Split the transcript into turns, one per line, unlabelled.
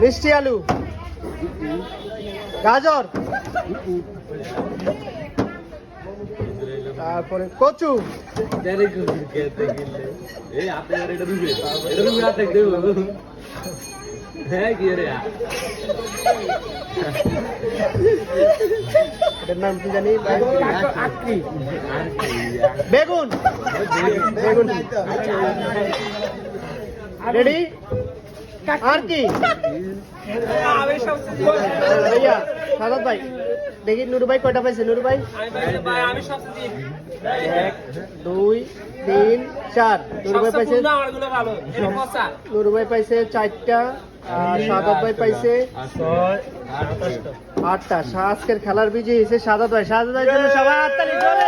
মিষ্টি আলু। গাজর। তারপরে কচু।
হ্যাঁ
নাম কি জানি? বেগুন। রেডি আর কি ভাইয়া সাদাত ভাই দেখি নুরু ভাই কয়টা পাইছে নুরু ভাই এক দুই তিন চার নুরু ভাই পাইছে নুরু ভাই পাইছে চারটা আর সাদাত ভাই পাইছে আটটা। আজকের খেলার বিজয়ী হয়েছে সাদাত ভাই সাদাত ভাই জন্য সবাই হাততালি জোরে